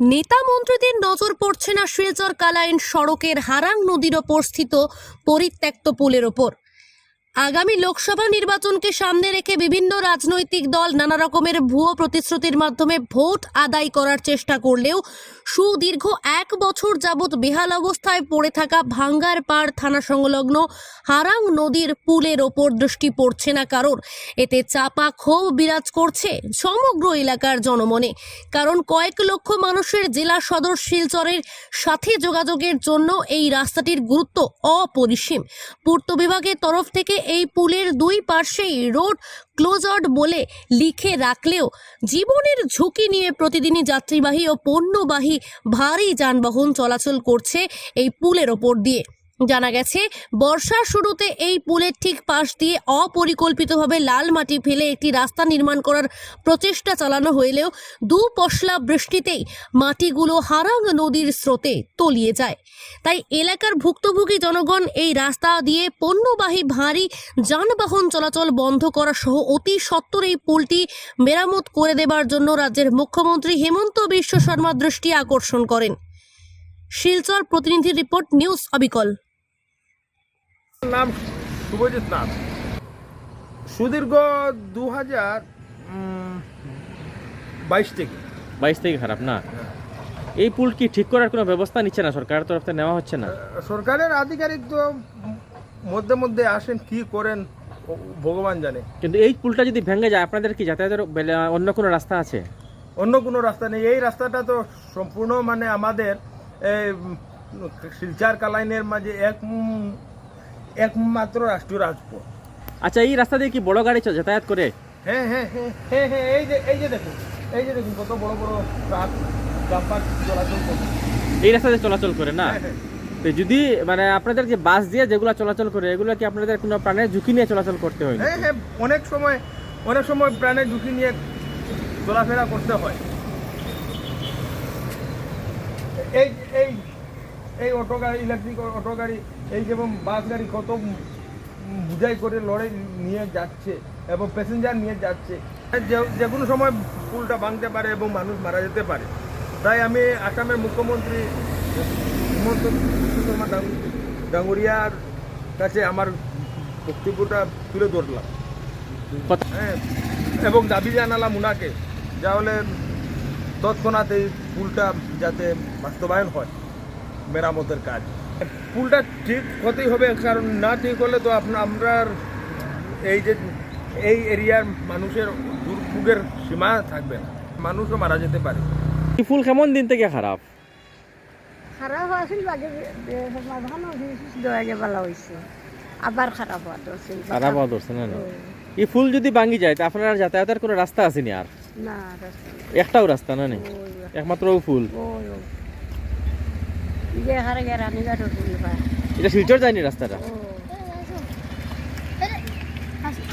নেতা মন্ত্রীদের নজর পড়ছে না শিলচর কালাইন সড়কের হারাং নদীর ওপর স্থিত পরিত্যক্ত পুলের ওপর। আগামী লোকসভা নির্বাচনকে সামনে রেখে বিভিন্ন রাজনৈতিক দল নানা রকমের ভুয়ো প্রতিশ্রুতির মাধ্যমে ভোট আদায় করার চেষ্টা করলেও সুদীর্ঘ এক বছর যাবৎ বেহাল অবস্থায় পড়ে থাকা ভাঙ্গার পাড় থানা সংলগ্ন হারাং নদীর পুলের ওপর দৃষ্টি পড়ছে না কারোর। এতে চাপা ক্ষোভ বিরাজ করছে সমগ্র এলাকার জনমনে। কারণ কয়েক লক্ষ মানুষের জেলা সদর শিলচরের সাথে যোগাযোগের জন্য এই রাস্তাটির গুরুত্ব অপরিসীম। পূর্ত বিভাগের তরফ থেকে এই পুলের দুই পার্শ্বেই রোড ক্লোজড বলে লিখে রাখলেও জীবনের ঝুঁকি নিয়ে প্রতিদিনই যাত্রীবাহী ও পণ্যবাহী ভারী যানবাহন চলাচল করছে এই পুলের ওপর দিয়ে। জানা গেছে, বর্ষার শুরুতে এই পুলের ঠিক পাশ দিয়ে অপরিকল্পিতভাবে লাল মাটি ফেলে একটি রাস্তা নির্মাণ করার প্রচেষ্টা চালানো হলেও দু পশলা বৃষ্টিতেই মাটিগুলো হারাং নদীর স্রোতে তলিয়ে যায়। তাই এলাকার ভুক্তভোগী জনগণ এই রাস্তা দিয়ে পণ্যবাহী ভারী যানবাহন চলাচল বন্ধ করা সহ অতি সত্বর এই পুলটি মেরামত করে দেবার জন্য রাজ্যের মুখ্যমন্ত্রী হেমন্ত বিশ্ব শর্মা দৃষ্টি আকর্ষণ করেন। শিলচর প্রতিনিধি রিপোর্ট নিউজ অবিকল। নাম? শুভজিৎ নাথ। সুদীর্ঘ দু হাজার বাইশ থেকে। বাইশ থেকে খারাপ না? এই পুল কি ঠিক করার কোনো ব্যবস্থা নিচ্ছে না? সরকারের তরফ থেকে নেওয়া হচ্ছে না? সরকারের আধিকারিক তো মধ্যে মধ্যে আসেন কি করেন ভগবান জানে। কিন্তু এই পুলটা যদি ভেঙে যায় আপনাদের কি যাতায়াতের বেলা- অন্য কোনো রাস্তা আছে? অন্য কোনো রাস্তা নেই। এই রাস্তাটা তো সম্পূর্ণ মানে আমাদের এই, শিলচার কালাইনের মাঝে এক একমাত্র রাষ্ট্রীয় রাজপথ। আচ্ছা এই রাস্তা দিয়ে কি বড় গাড়ি যাতায়াত করে? হ্যাঁ হ্যাঁ হ্যাঁ হ্যাঁ হ্যাঁ এই যে এই যে দেখুন এই যে দেখুন কত বড় বড় ট্রাক চলাচল করছে এই রাস্তা দিয়ে চলাচল করে না? হ্যাঁ, হ্যাঁ। তো যদি মানে আপনাদের যে বাস দিয়ে যেগুলো চলাচল করে এগুলো কি আপনাদের কোনো প্রাণের ঝুঁকি নিয়ে চলাচল করতে হয়? হ্যাঁ হ্যাঁ অনেক সময় অনেক সময় প্রাণের ঝুঁকি নিয়ে চলাফেরা করতে হয়। এই এই এই অটো গাড়ি ইলেকট্রিক অটো গাড়ি এই যেমন বাস গাড়ি কত বুঝাই করে লড়ে নিয়ে যাচ্ছে এবং প্যাসেঞ্জার নিয়ে যাচ্ছে। যে- কোনো সময় পুলটা ভাঙতে পারে এবং মানুষ মারা যেতে পারে। তাই আমি আসামের মুখ্যমন্ত্রী হিমন্ত শর্মা ডাঙ্গুরিয়ার কাছে আমার বক্তব্যটা তুলে ধরলাম। হ্যাঁ এবং দাবি জানালাম উনাকে, যা হলে তৎক্ষণাৎ এই পুলটা যাতে বাস্তবায়ন হয়, মেরামতের কাজ। পুলটা ঠিক হতেই হবে কারণ না ঠিক হলে তো আপনার আমরা এই যে এই এরিয়ার মানুষের দুর্ভোগের সীমা থাকবে না। মানুষও মারা যেতে পারে। এই ফুল কেমন দিন থেকে খারাপ? খারাপ আছিল বাগে সমাধান দয়াগে ভালো হয়েছে আবার খারাপ হওয়া দরছিল খারাপ হওয়া ধরছে না না? এই ফুল যদি ভাঙি যায় তা আপনার যাতায়াতের কোনো রাস্তা আসেনি আর? না রাস্তা একটাও রাস্তা না নেই? একমাত্র ও ফুল? এটা শিলচর যায়নি রাস্তাটা?